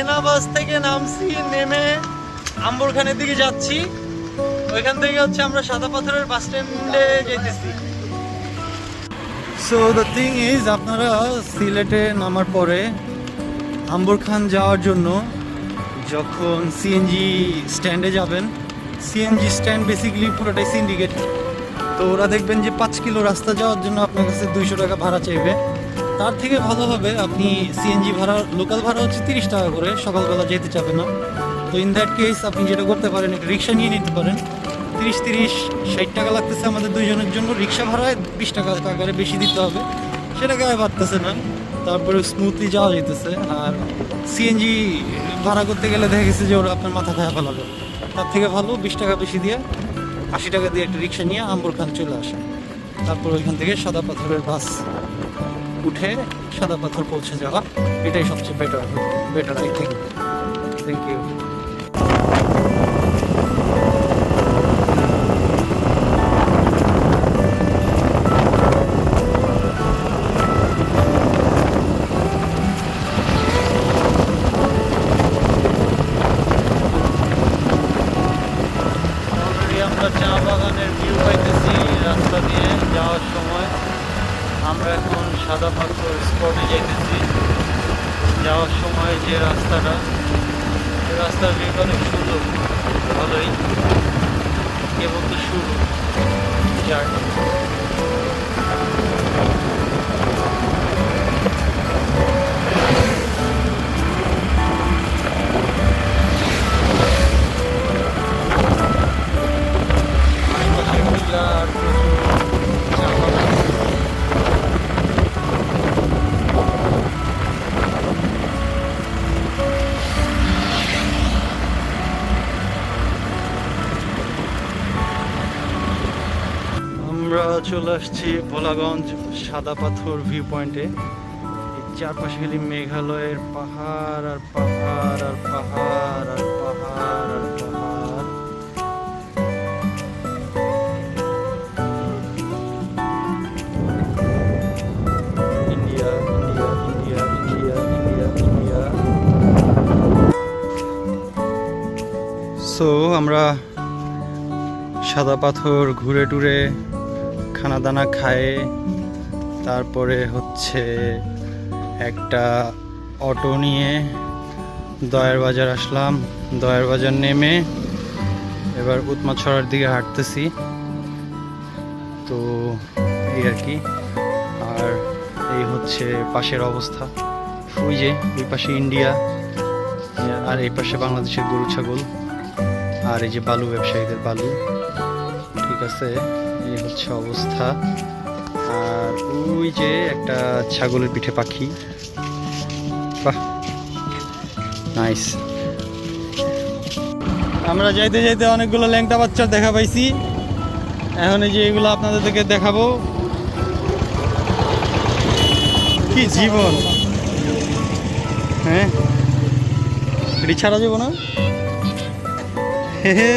এনাবাস থেকে নামছি, নেমে আম্বরখানের দিকে যাচ্ছি। ওইখান থেকে হচ্ছে আমরা সাদা পাথরের বাস স্ট্যান্ডে যেতেছি। সো দ্য থিং ইজ আপনারা সিলেটে নামার পরে আম্বর খান যাওয়ার জন্য যখন সিএনজি স্ট্যান্ডে যাবেন সিএনজি স্ট্যান্ড বেসিক্যালি পুরোটাই সিন্ডিকেট তো ওরা দেখবেন যে পাঁচ কিলো রাস্তা যাওয়ার জন্য আপনার কাছে দুইশো টাকা ভাড়া চাইবে। তার থেকে ভালো হবে, আপনি সিএনজি ভাড়া লোকাল ভাড়া হচ্ছে তিরিশ টাকা করে, সকালবেলা যেতে চাবে না। তো ইন দ্যাট কেস আপনি যেটা করতে পারেন, একটা রিক্সা নিয়ে নিতে পারেন। তিরিশ তিরিশ, ষাট টাকা লাগতেছে আমাদের দুইজনের জন্য। রিক্সা ভাড়ায় বিশ টাকা টাকারে বেশি দিতে হবে। সেটা গায়ে বাড়তেছে না। তারপরে স্মুথলি যাওয়া যেতেছে। আর সিএনজি ভাড়া করতে গেলে দেখা গেছে যে ওরা আপনার মাথা খায়া ফেলাবে। তার থেকে ভালো, বিশ টাকা বেশি দিয়ে আশি টাকা দিয়ে একটা রিক্সা নিয়ে আম্বরখান চলে আসে। তারপর ওইখান থেকে সাদা পাথরের বাস উঠে সাদা পাথর পৌঁছে যাওয়া। এটাই সবচেয়ে better better I think thank you Yardım. চলে আসছি ভোলাগঞ্জ সাদা পাথর ভিউ পয়েন্টে চারপাশে খালি মেঘালয়ের পাহাড় আর পাহাড় আর পাহাড় আর পাহাড় আর India India India India India so আমরা সাদা পাথর ঘুরে টুরে খানা দানা খায়ে। তারপরে হচ্ছে একটা অটো নিয়ে দয়ার বাজার আসলাম। দয়ার বাজার নেমে এবার উৎমাছড়ার দিকে হাঁটতেছি। তো এই আর কি। আর এই হচ্ছে পাশের অবস্থা। ওই যে ওই পাশে ইন্ডিয়া, আর এই পাশে বাংলাদেশের গরু, ছাগল। আর এই যে বালু, ব্যবসায়ীদের বালু। ঠিক আছে। এই হচ্ছে অবস্থা। আর ওই যে একটা ছাগলের পিঠে পাখি। বাহ নাইস আমরা যাইতে যাইতে অনেকগুলো ল্যাংটা বাচ্চার দেখা পাইছি। এখন এই যে এগুলো আপনাদেরকে দেখাবো। কি জীবন? হ্যাঁ? এটি ছাড়া যাব না? হে হে।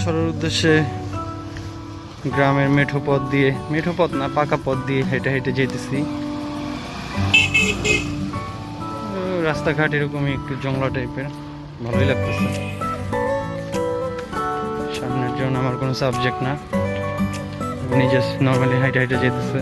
উৎমাছড়ার উদ্দেশ্যে গ্রামের মেঠো পথ দিয়ে, মেঠো পথ না, পাকা পথ দিয়ে হেঁটে হেঁটে যেতেছি। রাস্তাঘাট এরকমই একটু জংলা টাইপের, ভালোই লাগতেছে। সামনের জন্য আমার কোনো সাবজেক্ট না জাস্ট নর্মালি হাইটে হাইটে যেতেছে।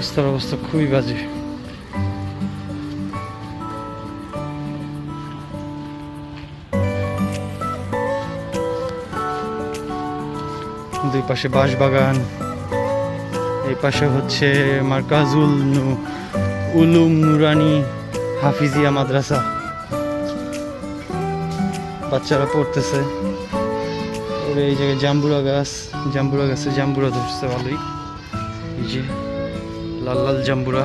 রাস্তার অবস্থা খুবই বাজে। দুই পাশে বাঁশ বাগান এই পাশে হচ্ছে মার্কাজুল উলুম নুরানি, হাফিজিয়া মাদ্রাসা। বাচ্চারা পড়তেছে। এই জায়গায় জাম্বুরা গাছ, জাম্বুরা গাছে জাম্বুরা ধরছে ভালোই। এই যে লাল লাল জাম্বুরা।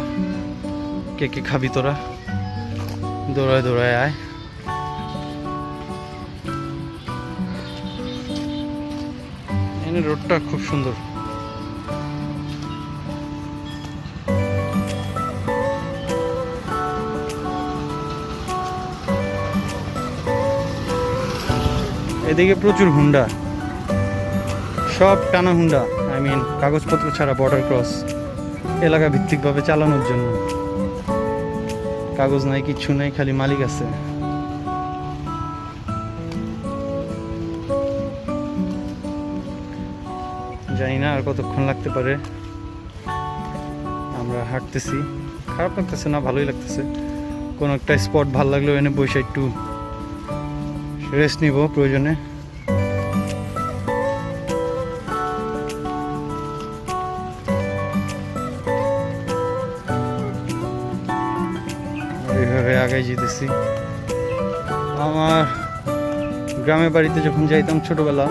কে কে খাবি তোরা? দৌড়ায় দৌড়ায় আয়। এখানে রোডটা খুব সুন্দর। এদিকে প্রচুর হুন্ডা। সব টানা হুন্ডা আই মিন কাগজপত্র ছাড়া বর্ডার ক্রস এলাকা ভিত্তিকভাবে চালানোর জন্য। কাগজ নাই, কিচ্ছু নাই, খালি মালিক আছে। জানি না আর কতক্ষণ লাগতে পারে। আমরা হাঁটতেছি। খারাপ লাগতেছে না, ভালোই লাগতেছে। কোনো একটা স্পট ভালো লাগল এনে বসে একটু রেস্ট নিব প্রয়োজনে। এইভাবে আগে যেতেছি। আমার গ্রামের বাড়িতে যখন যাইতাম ছোটবেলা,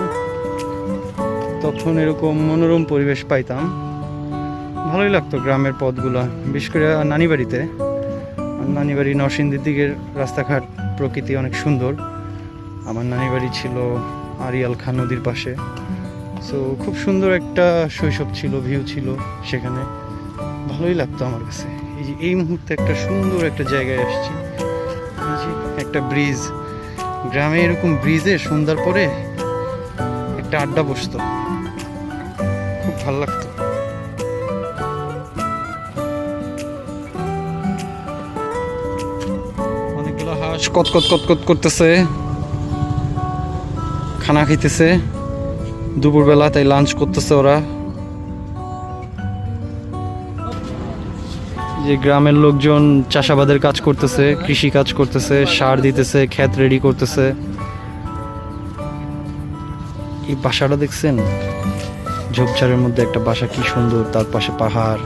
তখন এরকম মনোরম পরিবেশ পাইতাম। ভালোই লাগতো গ্রামের পথগুলো, বিশেষ করে নানি বাড়িতে। নানি বাড়ি নরসিংদীর দিকের রাস্তাঘাট প্রকৃতি অনেক সুন্দর। আমার নানি বাড়ি ছিল আরিয়াল খান নদীর পাশে। সো খুব সুন্দর একটা শৈশব ছিল, ভিউ ছিল সেখানে। ভালোই লাগতো আমার কাছে। যে, এই মুহূর্তে একটা সুন্দর একটা জায়গায় আসছি। এই যে একটা ব্রিজ। গ্রামে এরকম ব্রিজে সন্ধ্যার পরে একটা আড্ডা বসতো। খুব ভালো লাগতো। অনেকগুলো হাঁস কতকত কতকত করতেছে। খানা খাইতেছে। দুপুরবেলা তাই লাঞ্চ করতেছে ওরা। যে গ্রামের লোকজন চাষাবাদের কাজ করতেছে, কৃষি কাজ করতেছে, সার দিতেছে, ক্ষেত রেডি করতেছে। এই বাসাটা দেখছেন? ঝোপঝাড়ের মধ্যে একটা বাসা, কি সুন্দর, তার পাশে পাহাড়।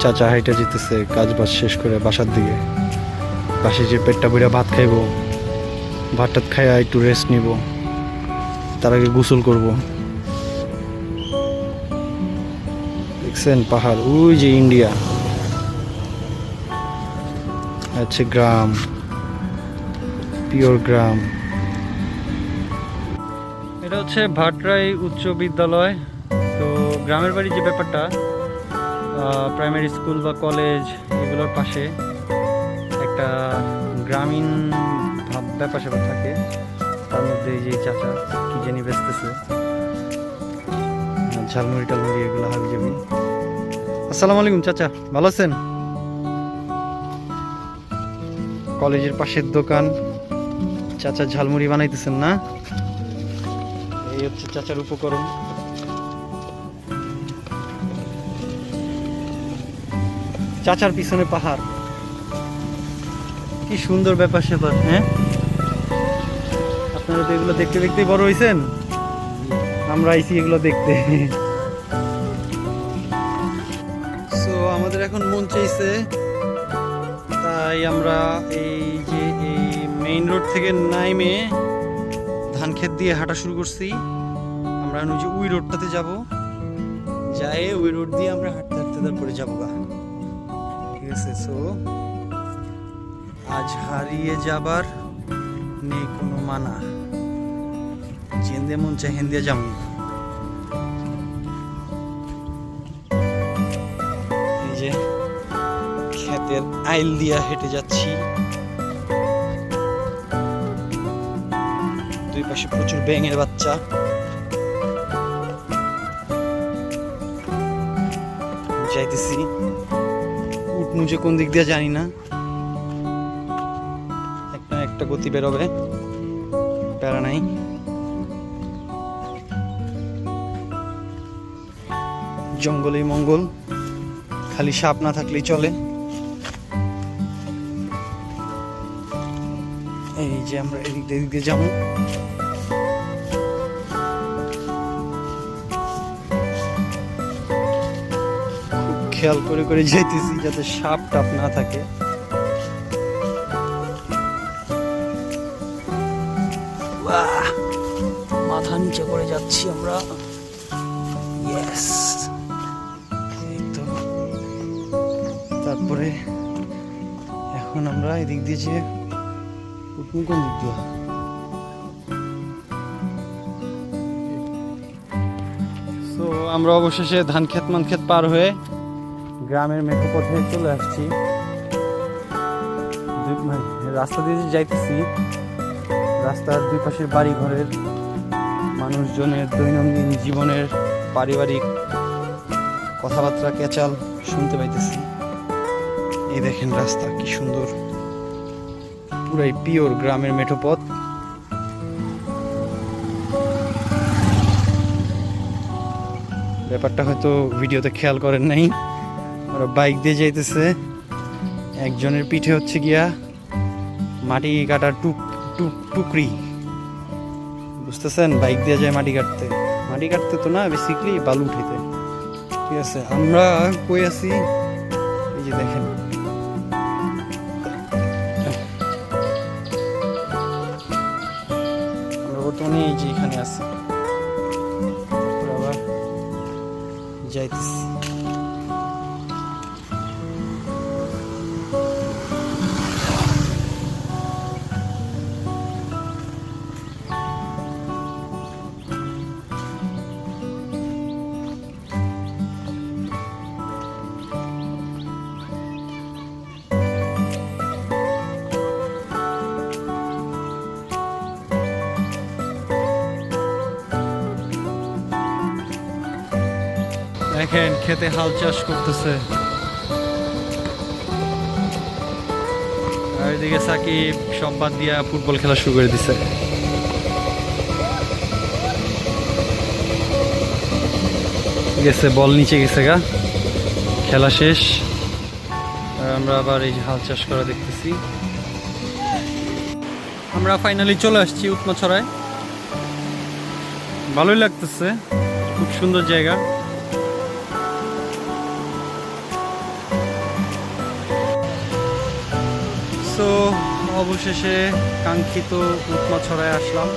চাচা হাইটা যেতেছে, কাজ বাজ শেষ করে বাসার দিকে। পাশে যে পেটটা বইরা ভাত খাইবো ভাত টাত খাইয়া একটু রেস্ট নিব। তার আগে গোসল করব। দেখছেন পাহাড়, ওই যে ইন্ডিয়া। আছে গ্রাম। পিওর গ্রাম। এটা হচ্ছে ভাটরাই উচ্চ বিদ্যালয়। তো গ্রামের বাড়ি যে ব্যাপারটা প্রাইমারি স্কুল বা কলেজ এগুলোর পাশে একটা গ্রামীণ ব্যাপার স্যাপার থাকে। তার মধ্যে এই যে চাচা কি জানি বেচতেছে। ঝালমুড়ি টালমুড়ি এগুলো হাবি যাবি আসসালামু আলাইকুম চাচা, ভালো আছেন? কলেজের পাশের দোকান। চাচা ঝালমুড়ি বানাইতেছেন না? এই হচ্ছে চাচার উপকরণ। চাচার পিছনে পাহাড়। কি সুন্দর ব্যাপার স্যাপার হ্যাঁ? আপনারা তো এগুলো দেখতে দেখতেই বড় হয়েছেন আমরা আইছি এগুলো দেখতে। সো আমাদের এখন মন চাইছে, তাই আমরা এই যে এই মেইন রোড থেকে নাইমে ধান ক্ষেত দিয়ে হাঁটা শুরু করছি। আমরা ওই যে ওই রোডটাতে যাব। যাই ওই রোড দিয়ে আমরা হাঁটতে হাঁটতে তারপরে যাব গা। ঠিক আছে সো আজ হারিয়ে যাবার নেই কোনো মানা। জেন্দে মন চাই হেন্দে যাম এই যে ক্ষেতের আইল দিয়া হেঁটে যাচ্ছি। দুই পাশে প্রচুর ব্যাঙের বাচ্চা। যাইতেছি। উঠ মুজে কোন দিক দিয়ে জানি না। একটা একটা গতি বেরোবে। প্যারা নাই। জঙ্গলেই মঙ্গল। খালি সাপ না থাকলেই চলে। এই যে আমরা এদিক দিয়ে এদিক দিয়ে যাব। খেয়াল করে করে যেতেছি যাতে সাপ টাপ না থাকে। মাথা নিচে করে যাচ্ছি আমরা। ইয়েস তারপরে এখন আমরা এদিক দিয়ে যে উঠবো কোন দিক দিয়ে তো আমরা অবশেষে ধান ক্ষেত, মান ক্ষেত পার হয়ে গ্রামের মেঠো পথে চলে আসছি। মানে রাস্তা দিয়ে যাইতেছি, রাস্তার দুই পাশের বাড়ি ঘরের মানুষজনের দৈনন্দিন জীবনের পারিবারিক কথাবার্তা, কেচাল শুনতে পাইতেছি। এই দেখেন রাস্তা, কি সুন্দর। পুরাই পিওর গ্রামের মেঠো পথ ব্যাপারটা হয়তো ভিডিওতে খেয়াল করেন নাই। ওরা বাইক দিয়ে যাইতেছে। একজনের পিঠে হচ্ছে গিয়া মাটি কাটার টুক টুক, টুকরি। বুঝতেছেন? বাইক দিয়ে যায় মাটি কাটতে। মাটি কাটতে তো না বেসিকলি বালু উঠাইতে। ঠিক আছে, আমরা কই আছি? এই যে দেখেন। আমরা বর্তমানে এই যে এখানে আছি। দেখেন, খেতে হাল চাষ করতেছে। এদিকে সাকিব সম্পাদ দিয়া ফুটবল খেলা শুরু করে দিছে। গেছে, বল নিচে গেছে গা। খেলা শেষ। আর আমরা আবার এই যে হাল চাষ করা দেখতেছি। আমরা ফাইনালি চলে আসছি উৎমাছড়ায় ভালোই লাগতেছে। খুব সুন্দর জায়গা। সো অবশেষে কাঙ্ক্ষিত উৎমা ছড়ায় আসলাম।